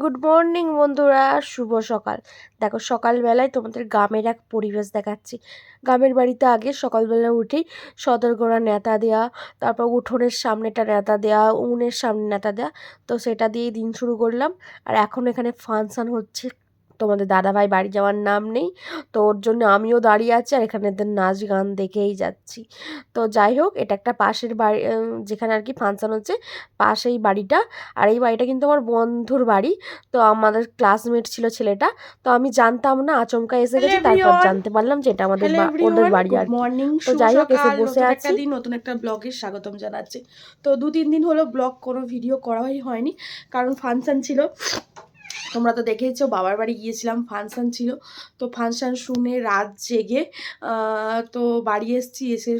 Good morning বন্ধুরা। শুভ সকাল। দেখো, সকালবেলায় তোমাদের গ্রামের এক পরিবেশ দেখাচ্ছি। গ্রামের বাড়িতে আগে সকালবেলা উঠেই সদরগোড়া নেতা দেওয়া তারপর উঠোনের সামনেটা নেতা দেওয়া উনের সামনে নেতা দেওয়া তো সেটা দিয়েই দিন শুরু করলাম। আর এখন এখানে ফাংশান হচ্ছে তোমাদের দাদাভাই বাড়ি যাওয়ার নাম নেই তো ওর জন্য আমিও দাঁড়িয়ে আছি আর এখানে নাচ গান দেখেই যাচ্ছি। তো যাই হোক এটা একটা পাশের বাড়ি যেখানে আর কি ফাংশান হচ্ছে পাশেই বাড়িটা। আর এই বাড়িটা কিন্তু আমার বন্ধুর বাড়ি তো আমাদের ক্লাসমেট ছিল ছেলেটা তো আমি জানতাম না আচমকা এসে গেছে তারপর জানতে পারলাম যে এটা আমাদের ওদের বাড়ি আর মর্নিং তো যাই হোক এসে বসে আছি। একটা দিন নতুন একটা ব্লগে স্বাগতম জানাচ্ছি। তো দু তিন দিন হলো ব্লগ কোনো ভিডিও করাই হয়নি কারণ ফাংশন ছিল। তোমরা তো দেখেইছো, বাবার বাড়ি গিয়েছিলাম ফাংশান ছিল। তো ফাংশান শুনে রাত জেগে তো বাড়ি এসেছি, এসে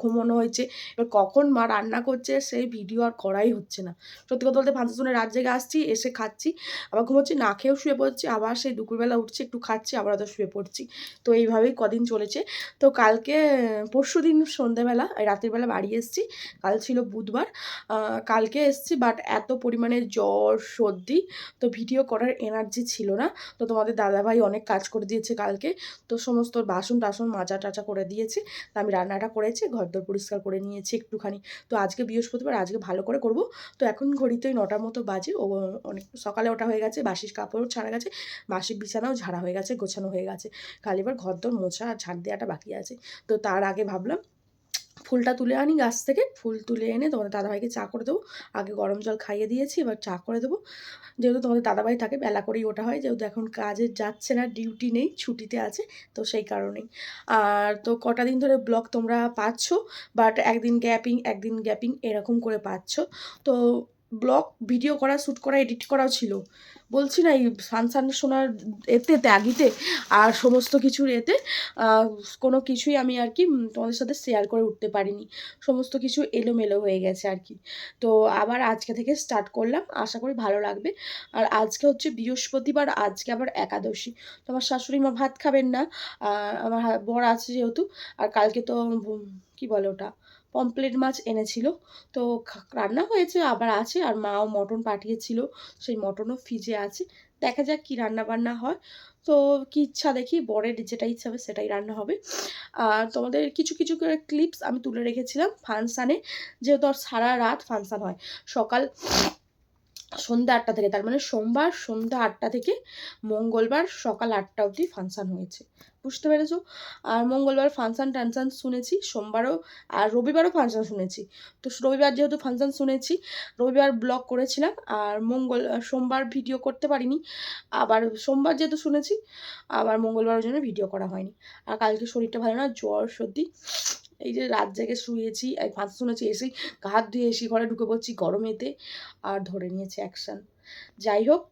ঘুমোনো হয়েছে। এবার কখন মা রান্না করছে সেই ভিডিও আর করাই হচ্ছে না। সত্যি কথা বলতে ফাংশান শুনে রাত জেগে আসছি, এসে খাচ্ছি, আবার ঘুমোচ্ছি, না খেয়েও শুয়ে পড়ছি, আবার সেই দুপুরবেলা উঠছি, একটু খাচ্ছি, আবার তো শুয়ে পড়ছি। তো এইভাবেই কদিন চলেছে। তো কালকে, পরশু দিন সন্ধেবেলা, এই রাত্রিবেলা বাড়ি এসেছি, কাল ছিল বুধবার কালকে এসেছি বাট এত পরিমাণে জ্বর, সর্দি, তো ভিডিও করার এনার্জি ছিল না। তো তোমাদের দাদাভাই অনেক কাজ করে দিয়েছে কালকে। তো সমস্ত বাসন টাসন মাজা টাচা করে দিয়েছে। তো আমি রান্নাটা করেছি ঘর ঘরদোর পরিষ্কার করে নিয়েছি একটুখানি। তো আজকে বৃহস্পতিবার, আজকে ভালো করে করব। তো এখন ঘড়িতে ওই নটার মতো বাজে। ও অনেক সকালে ওটা হয়ে গেছে, বাসির কাপড়ও ছাড়া গেছে, বাসির বিছানাও ঝাড়া হয়ে গেছে, গোছানো হয়ে গেছে। খালি এবার ঘরদোর মোছা আর ঝাড় দেওয়াটা বাকি আছে। তো তার আগে ভাবলাম ফুলটা তুলে আনি, গাছ থেকে ফুল তুলে এনে তোমাদের দাদাভাইকে চা করে দেবো। আগে গরম জল খাইয়ে দিয়েছি, এবার চা করে দেবো। যেহেতু তোমাদের দাদাভাই থাকে, বেলা করেই ওটা হয়, যেহেতু এখন কাজে যাচ্ছে না, ডিউটি নেই, ছুটিতে আছে, তো সেই কারণেই। আর তো কটা দিন ধরে ব্লগ তোমরা পাচ্ছ, বাট একদিন গ্যাপিং একদিন গ্যাপিং এরকম করে পাচ্ছ। তো ব্লগ, ভিডিও করা, শ্যুট করা, এডিট করাও ছিল। বলছি না, এই ফানসান শোনার এতে, ত্যাগিতে আর সমস্ত কিছুর এতে কোনো কিছুই আমি আর কি তোমাদের সাথে শেয়ার করে উঠতে পারিনি। সমস্ত কিছু এলোমেলো হয়ে গেছে আর কি। তো আবার আজকে থেকে স্টার্ট করলাম। আশা করি ভালো লাগবে। আর আজকে হচ্ছে বৃহস্পতিবার, আজকে আবার একাদশী। তো আমার শাশুড়ি মা ভাত খাবেন না। আমার বর আছে যেহেতু। আর কালকে তো কি বলে ওটা? পমপ্লেট মাছ এনেছিল। তো রান্না হয়েছে, আবার আছে, আর মাও মটন পাঠিয়েছিল। সেই মটনও ফ্রিজে আছে। দেখা যাক কি রান্না বান্না হয়। তো কি ইচ্ছা দেখি, বরের যেটা ইচ্ছা হবে সেটাই রান্না হবে। আর তোমাদের কিছু কিছু করে ক্লিপস আমি তুলে রেখেছিলাম ফাংশানে যেহেতু আর সারা রাত ফানসান হয়। সকাল সন্ধ্যা আটটা থেকে, তার মানে সোমবার সন্ধ্যা আটটা থেকে মঙ্গলবার সকাল আটটা অবধি ফাংশান হয়েছে। বুঝতে পেরেছ? আর মঙ্গলবার ফাংশান, টানশান শুনেছি, সোমবারও আর রবিবারও ফাংশান শুনেছি। তো রবিবার যেহেতু ফাংশান শুনেছি, রবিবার ব্লগ করেছিলাম আর মঙ্গল সোমবার ভিডিও করতে পারিনি। আবার সোমবার যেহেতু শুনেছি, আবার মঙ্গলবারের জন্য ভিডিও করা হয়নি। আর কালকে শরীরটা ভালো না, জ্বর, সর্দি, এই যে রাত জেগে শুয়েছি ফাঁস শুনেছি, এসেই গা হাত ধুয়ে এসি ঘরে ঢুকে পড়ছি গরমেতে, আর ধরে নিয়েছে অ্যাকশান। যাই হোক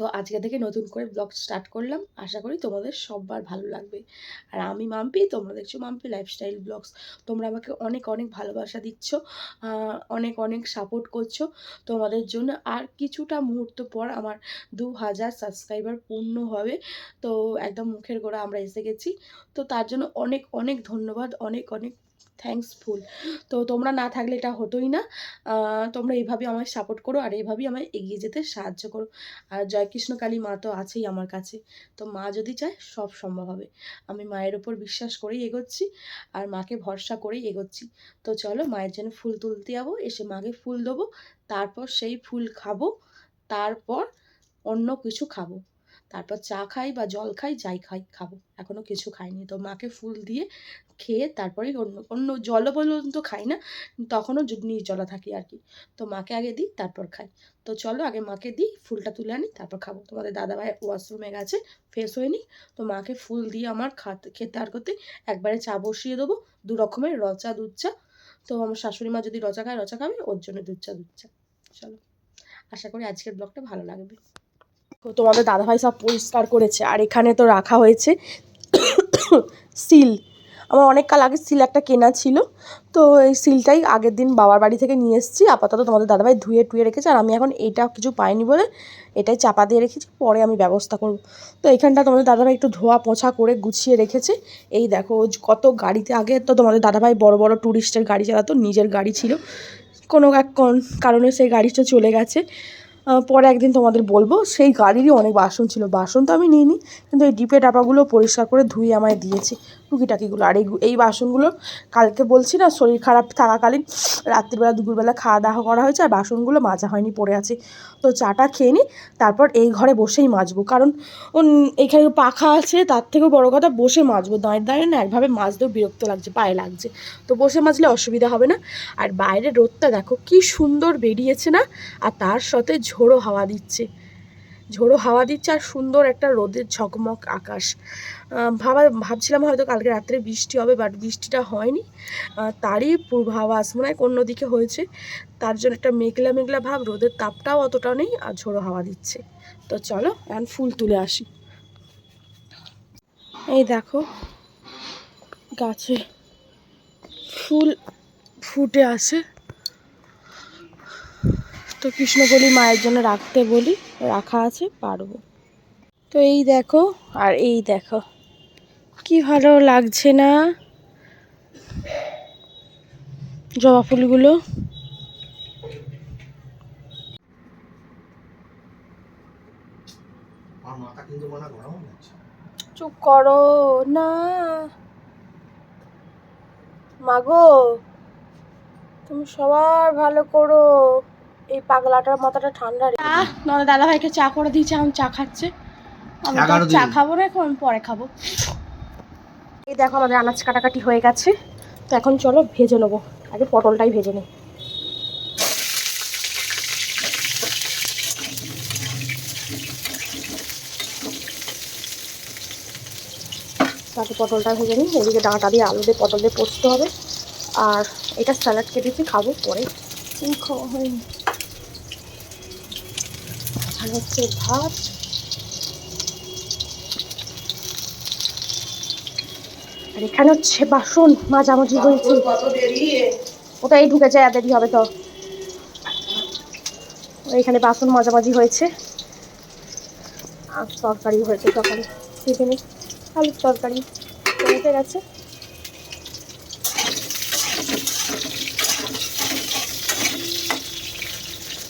তো আজকে থেকে নতুন করে ব্লগ স্টার্ট করলাম। আশা করি তোমাদের সববার ভালো লাগবে। আর আমি মাম্পি, তোমরা দেখছ মাম্পি লাইফস্টাইল ব্লগস তোমরা আমাকে অনেক অনেক ভালোবাসা দিচ্ছ অনেক অনেক সাপোর্ট করছ তোমাদের জন্য। আর কিছুটা মুহূর্ত পর আমার দু হাজার সাবস্ক্রাইবার পূর্ণ হবে। তো একদম মুখের গোড়া আমরা এসে গেছি। তো তার জন্য অনেক অনেক ধন্যবাদ। অনেক অনেক থ্যাঙ্কসফুল তো তোমরা না থাকলে এটা হতোই না। তোমরা এইভাবেই আমায় সাপোর্ট করো আর এইভাবেই আমায় এগিয়ে যেতে সাহায্য করো। আর জয়কৃষ্ণ কালী মা তো আছেই আমার কাছে। তো মা যদি চায়, সব সম্ভব হবে। আমি মায়ের ওপর বিশ্বাস করেই এগোচ্ছি আর মাকে ভরসা করেই এগোচ্ছি। তো চলো মায়ের জন্য ফুল তুলতে যাব, এসে মাকে ফুল দেবো, তারপর সেই ফুল খাব, তারপর অন্য কিছু খাব। তারপর চা খাই বা জল খাই, যাই খাই, খাব। এখনও কিছু খাইনি। তো মাকে ফুল দিয়ে খেয়ে তারপরেই অন্য অন্য জলও পর্যন্ত খাই না, তখনও নির্জলা থাকি আর কি। তো মাকে আগে দিই, তারপর খাই। তো চলো আগে মাকে দিই, ফুলটা তুলে আনি, তারপর খাব। তোমাদের দাদাভাই ওয়াশরুমে গেছে, ফ্রেশ হয়ে নিই। তো মাকে ফুল দিয়ে আমার খাতে, খেতে আর করতে একবারে চা বসিয়ে দেবো, দু রকমের রচা দুধ চা। তো আমার শাশুড়ি মা যদি রচা খায়, রচা খাবে, ওর জন্য দুধ চা দুধ চা। চলো। আশা করি আজকের ব্লগটা ভালো লাগবে। তোমাদের দাদাভাই সব পরিষ্কার করেছে, আর এখানে তো রাখা হয়েছে সিল। আমার অনেক কাল আগে সিল একটা কেনা ছিল। তো এই সিলটাই আগের দিন বাবার বাড়ি থেকে নিয়ে এসেছি। আপাতত তোমাদের দাদাভাই ধুয়ে টুয়ে রেখেছে আর আমি এখন এইটা কিছু পাইনি বলে এটাই চাপা দিয়ে রেখেছি, পরে আমি ব্যবস্থা করব। তো এখানটা তোমাদের দাদাভাই একটু ধোয়া পোছা করে গুছিয়ে রেখেছে। এই দেখো কত গাড়িতে, আগে তো তোমাদের দাদাভাই বড় বড় ট্যুরিস্টের গাড়ি চালাতো, নিজের গাড়ি ছিল। কোনো এক কারণে সেই গাড়িটা চলে গেছে। পরে একদিন তোমাদের বলব, সেই গাড়িরই অনেক বাসন ছিল। বাসন তো আমি নিইনি, কিন্তু এই ডিপে ডাপাগুলো পরিষ্কার করে ধুয়ে আমায় দিয়েছে টুকিটাকিগুলো। আর এই এই বাসনগুলো কালকে বলছি না, শরীর খারাপ থাকাকালীন রাত্রিবেলা, দুপুরবেলা খাওয়া দাওয়া করা হয়েছে, আর বাসনগুলো মাজা হয়নি, পড়ে আছে। তো চাটা খেয়ে নিই তারপর এই ঘরে বসেই মাজবো। কারণ এখানে পাখা আছে, তার থেকেও বড়ো কথা বসে মাজবো। দাঁড়িয়ে দাঁড়িয়ে না একভাবে মাজতেও বিরক্ত লাগছে, পায়ে লাগছে। তো বসে মাজলে অসুবিধা হবে না। আর বাইরে রোদটা দেখো, কি সুন্দর বেরিয়েছে না? আর তার সাথে ঝোড়ো হাওয়া দিচ্ছে। ঝোড়ো হাওয়া দিচ্ছে আর সুন্দর একটা রোদের ঝকমক আকাশ। আহ, ভাবা ভাবছিলাম হয়তো কালকে রাত্রে বৃষ্টি হবে বাট বৃষ্টিটা হয়নি। তারই পূর্বাভাস মনে হয় অন্য দিকে হয়েছে। তার জন্য একটা মেঘলা মেঘলা ভাব রোদের তাপটাও অতটা নেই আর ঝোড়ো হাওয়া দিচ্ছে। তো চলো এখন ফুল তুলে আসি। এই দেখো গাছে ফুল ফুটে আছে। তো কৃষ্ণকলি মায়ের জন্য রাখতে বলি। রাখা আছে পারব। তো এই দেখো আর এই দেখো। কি ভালো লাগছে না? জবা ফুলগুলো। চুপ করো না। মাগো তুমি সবার ভালো করো। এই পাগলাটার মাথাটা ঠান্ডা রে। নয় দাদা ভাইকে চা করে দিয়েছে এখন চা খাচ্ছে। আমি তো চা খাব না এখন আমি পরে খাব। এই দেখো আমাদের আনাজ কাটাকাটি হয়ে গেছে। তো এখন চলো ভেজে নেব। আগে পটলটাই ভেজে নিই। তাতে পটলটা ভেজে নিই। এদিকে ডাঁটা দিয়ে আলু দিয়ে পটল দিয়ে পোস্ত হবে। আর এটা স্যালাড কেটেছি খাব পরে। খাওয়া হয়নি। আর হচ্ছে ভাত। আর এখানে হচ্ছে বাসন, মাঝামাঝি হয়েছে। ওটাই ঢুকেছে এত দেরি হবে তো। এখানে বাসন মাঝামাঝি হয়েছে। আর তরকারি হয়েছে তরকারি এখানে আলুর তরকারি। হয়ে গেছে।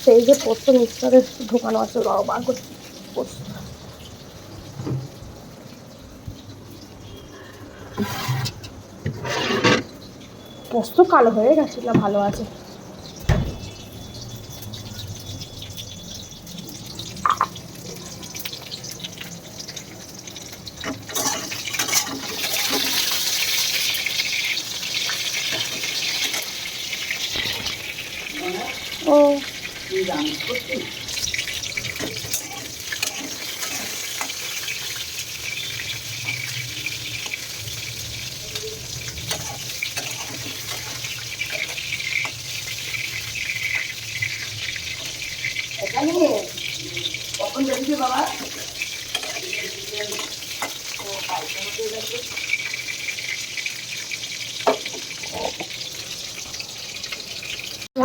সেই যে পোস্ত মিক্সারে ঢোকানো আছে, বাবা বার করছি পোস্ত পোস্ত কালো হয়ে গেছে ভালো আছে ও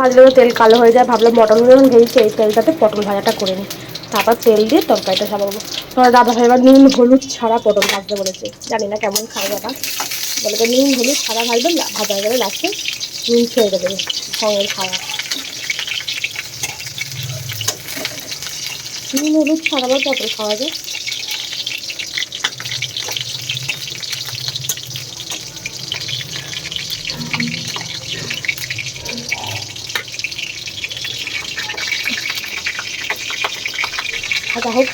ভাজলেও তেল কালো হয়ে যায়, ভাবলাম মটনগুলো যখন ভেজেছি এই তেলটাতে পটল ভাজাটা করে নিই। তারপর তেল দিয়ে তরকারিটা সাজাবো। তোমার দাদা ভাই এবার নুন, হলুদ ছাড়া পটল ভাজতে বলেছে। জানি না কেমন খাবে বাবা। বলে নুন, হলুদ ছাড়া ভাজবেন ভাজা হয়ে গেলে লাস্টে নুন ছেড়ে দেবে সঙ্গে খাওয়া নুন, হলুদ ছাড়া পটল খাওয়া যায়। ভাজা হোক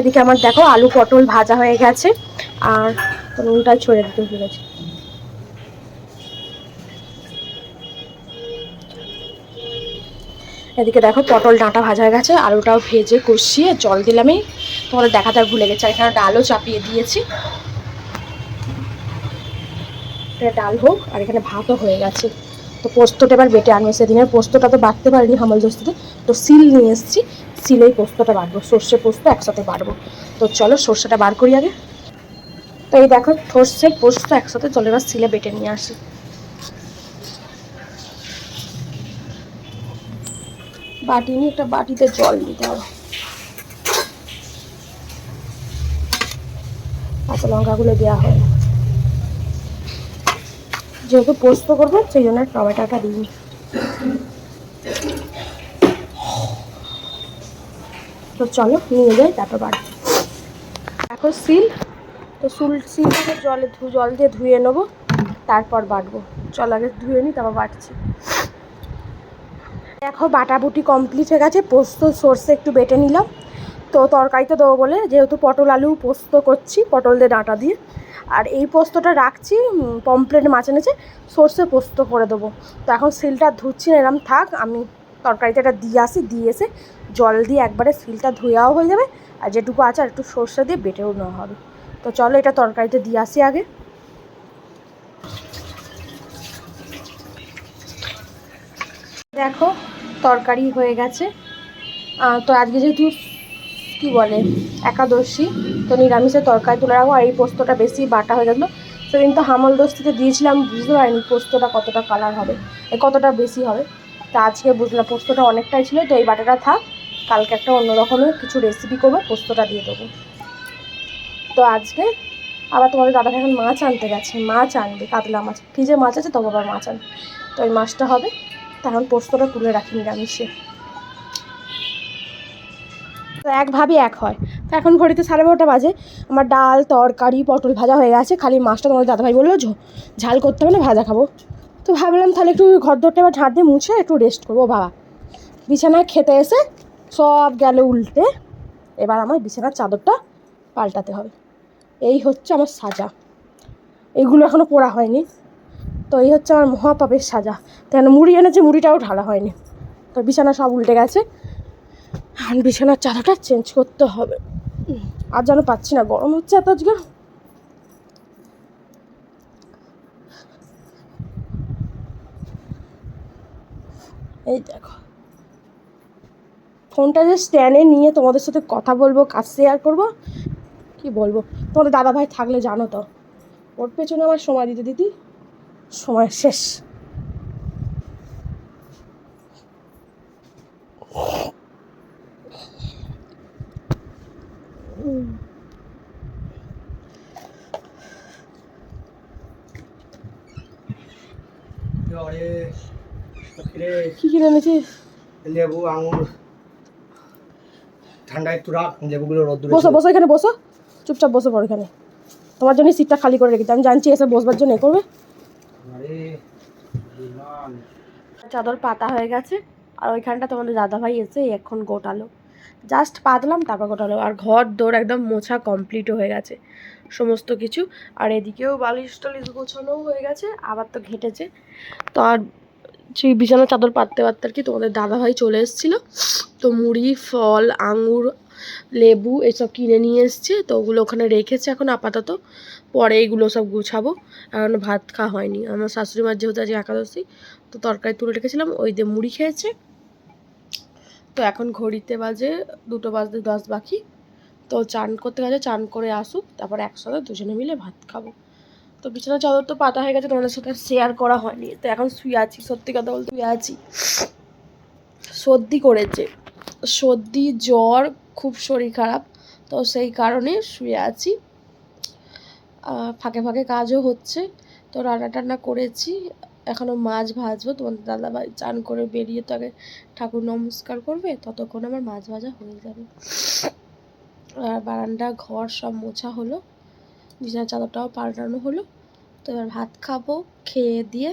এদিকে আমার দেখো আলু পটল ভাজা হয়ে গেছে, আর নুনটা ছড়ে দিতে ভুলে গেছি। এদিকে দেখো পটল ডাঁটা ভাজা হয়ে গেছে, আলুটাও ভেজে কষিয়ে জল দিলামই। তোমাদের দেখাতে ভুলে গেছে, এখানে ডালও চাপিয়ে দিয়েছি। এটা ডাল হোক, আর এখানে ভাতও হয়ে গেছে। তো পোস্তটা এবার বেটে আনব সেদিনের পোস্তটা তো বাটতে পারিনি হামল দস্তিতে তো সিল নিয়ে এসেছি সিলেই পোস্তটা বাটবো সর্ষে পোস্ত একসাথে বাটবো তো চলো সর্ষেটা বার করি আগে। তো এই দেখো, সর্ষে পোস্ত একসাথে চলে, এবার সিলে বেটে নিয়ে আসি। বাটি নিয়ে একটা বাটিতে জল দিতে হবে। কাঁচা লঙ্কাগুলো দেওয়া হয় যেহেতু পোস্ত করব, সেই জন্য টমেটোটা দিই। তো চলো নিয়ে যাই তারপর বাড়ি এখন সিল। তো সুল সিলটাকে জলে ধু জল দিয়ে ধুয়ে নেব তারপর বাটবো। চল আগে ধুয়ে নিই তারপর বাটছি। দেখো বাটাবুটি কমপ্লিট হয়ে গেছে পোস্ত সর্ষে একটু বেটে নিলাম। তো তরকারিতে দেবো বলে যেহেতু পটল আলু পোস্ত করছি পটল দিয়ে ডাঁটা দিয়ে। আর এই পোস্তটা রাখছি পমপ্লেট মাছ এনেছে সর্ষে পোস্ত করে দেবো। তো এখন সিলটা ধুচ্ছি না এরম থাক আমি তরকারিতে এটা দিয়ে আসি দিয়ে এসে জল দিয়ে একবারে সিলটা ধুয়াও হয়ে যাবে আর যেটুকু আছে আর একটু সর্ষে দিয়ে বেটেও নেওয়া হবে। তো চলো এটা তরকারিতে দিয়ে আসি আগে। দেখো, তরকারি হয়ে গেছে। তো আজকে যেহেতু কি বলে, একাদশী, তো নিরামিষের তরকারি তুলে রাখব আর এই পোস্তটা বেশি বাটা হয়ে গেছিল। সেদিন তো হামল দোস্তিতে দিয়েছিলাম, বুঝতে পারিনি পোস্তটা কতটা কালার হবে কতটা বেশি হবে। তা আজকে বুঝলাম, পোস্তটা অনেকটাই ছিল, তো এই বাটাটা থাক। কালকে একটা অন্য রকমের কিছু রেসিপি করব, পোস্তটা দিয়ে দেবো। তো আজকে আবার তোমাদের দাদা এখন মাছ আনতে গেছে, মাছ আনবে, কাতলা মাছ। ফ্রিজে মাছ আছে, তবে আবার মাছ আনবে। তো ওই মাছটা হবে তখন পোস্তটা তুলে রাখি নিরামিষে। তো এক ভাবি এক হয়। তো এখন ঘড়িতে সাড়ে বারোটা বাজে, আমার ডাল, তরকারি, পটল ভাজা হয়ে গেছে, খালি মাছটা তোমার দাদাভাই বলল ঝো- ঝাল করতে হবে না, ভাজা খাব। তো ভাবলাম তাহলে একটু ঘর দরটা এবার ঝাঁট দিয়ে মুছে একটু রেস্ট করব, বাবা। বিছানায় খেতে এসে সব গেল উল্টে। এবার আমার বিছানার চাদরটা পাল্টাতে হবে। এই হচ্ছে আমার সাজা। এইগুলো এখনও পড়া হয়নি। তো এই হচ্ছে আমার মহাপাপের সাজা। এখন মুড়ি এনেছে, মুড়িটাও ঢালা হয়নি। তো বিছানা সব উল্টে গেছে। এখন বিছানার চাদরটা চেঞ্জ করতে হবে। আর যেন পাচ্ছি না, গরম হচ্ছে এত আজকে। এই দেখো। ফোনটা যে স্ট্যান্ডে নিয়ে তোমাদের সাথে কথা বলব কাজ শেয়ার করব কি বলব? তোমাদের দাদা ভাই থাকলে জানো তো। ওর পেছনে আমার সময় দিতে দিদি সময় শেষ। কি কিনে এনেছিস? লেবু আঙুর। ঠান্ডা একটু রাখ লেবুগুলো রোদ্দুরে বসো বসো এখানে বসো। চুপচাপ বসো পড়ো এখানে। তোমার জন্য সিটটা খালি করে রেখেছি। আমি জানছি এসে বসবার জন্য এ করবে। চাদর পাতা হয়ে গেছে। আর ওইখানটা তোমাদের দাদাভাই এসে এখন গোটালো। জাস্ট পাতলাম তারপর গোটালো। আর ঘর দৌড় একদম মোছা কমপ্লিটও হয়ে গেছে। সমস্ত কিছু। আর এদিকেও বালিশ টালিশ গোছানোও হয়ে গেছে। আবার তো ঘেটেছে। তো আর সেই বিছানার চাদর পাততে পারতে আর কি তোমাদের দাদাভাই চলে এসেছিল। তো মুড়ি, ফল, আঙুর, লেবু এসব কিনে নিয়ে এসছে। তো ওগুলো ওখানে রেখেছে এখন আপাতত। পরে এগুলো সব গুছাবো। এখন ভাত খাওয়া হয়নি। আমার শাশুড়ি মার যেহেতু আজকে একাদশী, তো তরকারি তুলে রেখেছিলাম। ওই দিয়ে মুড়ি খেয়েছে। তো এখন ঘড়িতে বাজে দুটো বাজতে দশ বাকি। তো চান করতে গেছে, চান করে আসুক। তারপর একসাথে দুজনে মিলে ভাত খাব। তো বিছানা চাদর তো পাতা হয়ে গেছে, তোমাদের সাথে শেয়ার করা হয়নি। তো এখন শুয়ে আছি, সত্যি কথা বলতে শুয়ে আছি। সর্দি করেছে। সর্দি, জ্বর, খুব শরীর খারাপ, তো সেই কারণে শুয়ে আছি। ফাঁকে ফাঁকে কাজও হচ্ছে। তো রান্না টান্না করেছি। এখনও মাছ ভাজবো তোমার দাদাভাই চান করে বেরিয়ে তো আগে ঠাকুর নমস্কার করবে, ততক্ষণ আমার মাছ ভাজা হয়ে যাবে। আর বারান্দা, ঘর সব মোছা হলো। বিছানার চাদরটাও পাল্টানো হলো। তো এবার ভাত খাব, খেয়ে দিয়ে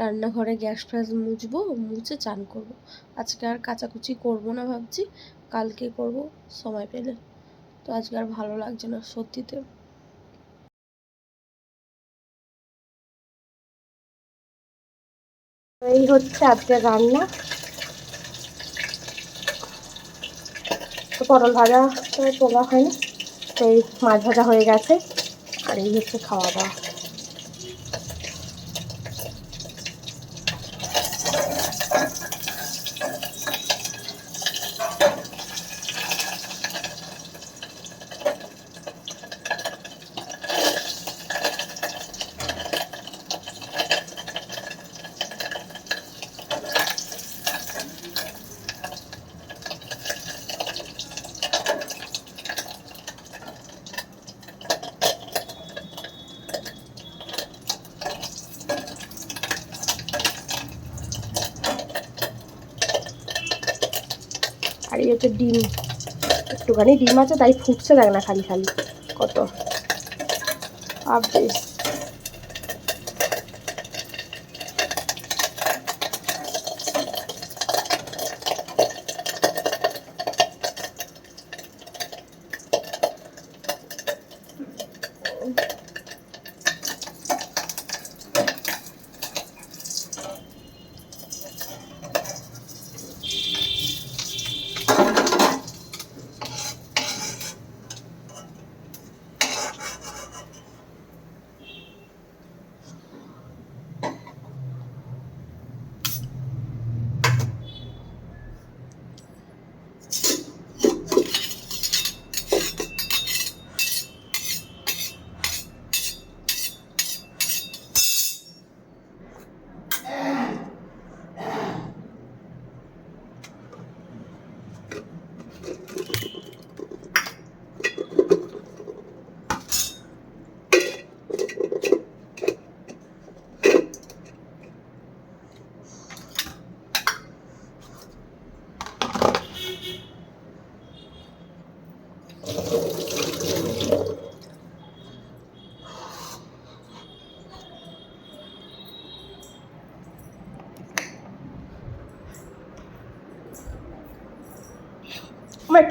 রান্নাঘরে গ্যাস ফ্যাস মুছবো, মুছে চান করব। আজকে আর কাচাকুচি করব না ভাবছি, কালকে করব, সময় পেলে। তো আজকে আর ভালো লাগছে না, সত্যিতে। এই হচ্ছে আজকে রান্না। তো পটল ভাজা তো তোলা হয়নি, তো এই মাছ ভাজা হয়ে গেছে। আর এই হচ্ছে খাওয়া দাওয়া। এই হচ্ছে ডিম। একটুখানি ডিম আছে তাই ফুটছে দেখ না খালি খালি। কত? আর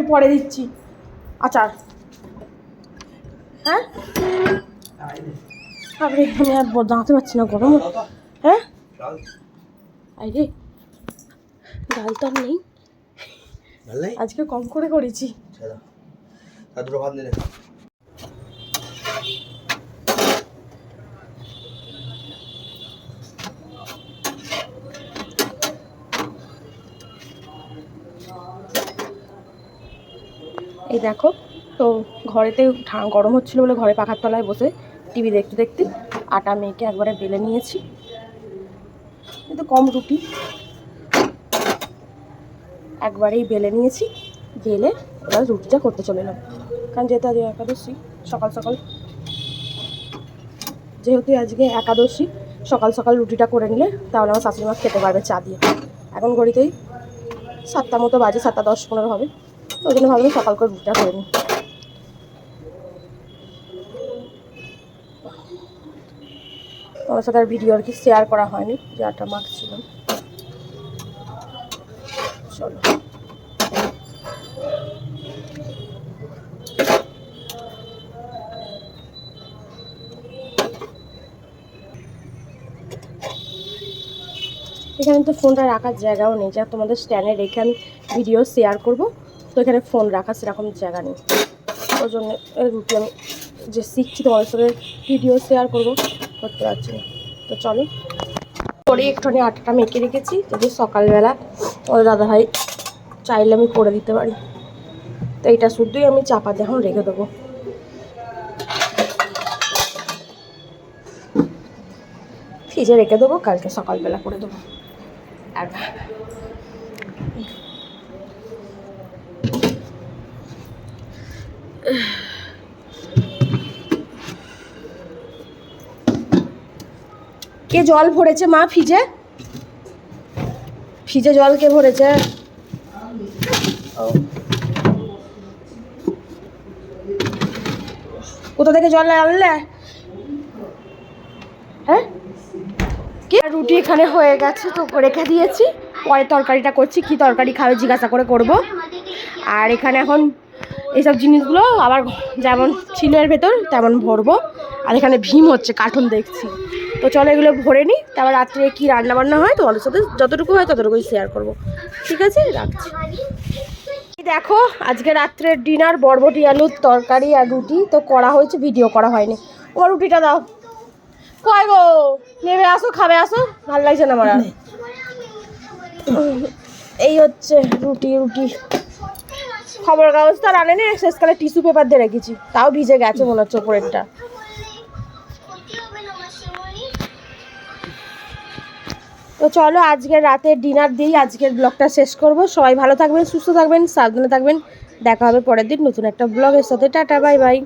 পরে দিচ্ছি। আচার হ্যাঁ? আমি আর দাঁড়াতে পারছি না গরম হ্যাঁ? আরে ডাল তো আর নেই। আজকে কম করে করেছি। ছেড়ে দুটো ভাত নিলে এই দেখো, তো ঘরেতে গরম হচ্ছিল বলে ঘরে পাখার তলায় বসে টিভি দেখতে দেখতে আটা মেয়েকে একবারে বেলে নিয়েছি। কিন্তু কম রুটি একবারেই বেলে নিয়েছি, বেলে এবার রুটিটা করতে চলে এলাম। কারণ যেহেতু আজকে একাদশী, সকাল সকাল যেহেতু আজকে একাদশী, সকাল সকাল রুটিটা করে নিলে তাহলে আমার শাশুড়ি মা খেতে পারবে চা দিয়ে। এখন ঘড়িতেই সাতটা মতো বাজে, সাতটা দশ পনেরো হবে। ওই জন্য ভাবলাম সকাল করে রুটিটা করে নিই। তোমার সাথে আর ভিডিও আর কি শেয়ার করা হয়নি, যে আটা মাখছিলাম চলো। এখানে তো ফোনটা রাখার জায়গাও নেই, যা তোমাদের স্ট্যান্ডে রেখে আমি ভিডিও শেয়ার করব। তো এখানে ফোন রাখা সেরকম জায়গা নেই। ওই জন্য রুটি আমি যে শিখছি তোমাদের সাথে ভিডিও শেয়ার করব, করতে পারছি না। তো চলো। পরে একটুখানি আটাটা মেখে রেখেছি, যদি সকালবেলা ওর দাদাভাই চাইলে আমি করে দিতে পারি। তো এইটা শুধুই আমি চাপাতে এখন রেখে দেবো। ফ্রিজে রেখে দেবো, কালকে সকালবেলা করে দেবো। আর কে জল ভরেছে মা ফ্রিজে? ফিজে জল কে ভরেছে। কোথা থেকে জল আনলে? হ্যাঁ? রুটি এখানে হয়ে গেছে, তো রেখে দিয়েছি। পরে তরকারিটা করছি, কি তরকারি খাবে জিজ্ঞাসা করে করব। আর এখানে এখন এইসব জিনিসগুলো আবার যেমন ছিল এর ভেতর, তেমন ভরবো। আর এখানে ভীম হচ্ছে, কার্টুন দেখছি। তো চলো এগুলো ভরে নিই তারপর রাত্রে কী রান্না বান্না হয় তোমাদের সাথে যতটুকু হয় ততটুকুই শেয়ার করব। ঠিক আছে? রাখছি। দেখো, আজকে রাত্রে ডিনার বরবটি আলুর তরকারি আর রুটি। তো করা হয়েছে ভিডিও করা হয়নি। ও, রুটিটা দাও। কয় গো? নেমে আসো, খাবে আসো। ভালো লাগছে না আমার। এই হচ্ছে রুটি রুটি। খবর কাগজ তো আর না শেষকালে টিস্যু পেপার দিয়ে রেখেছি। তাও ভিজে গেছে মনে হচ্ছে ওপরেরটা। তো চলো আজকের রাতে ডিনার দিয়েই আজকের ব্লগটা শেষ করব। সবাই ভালো থাকবেন, সুস্থ থাকবেন, সাবধানে থাকবেন। দেখা হবে পরের দিন নতুন একটা ব্লগের সাথে। টাটা, বাই বাই।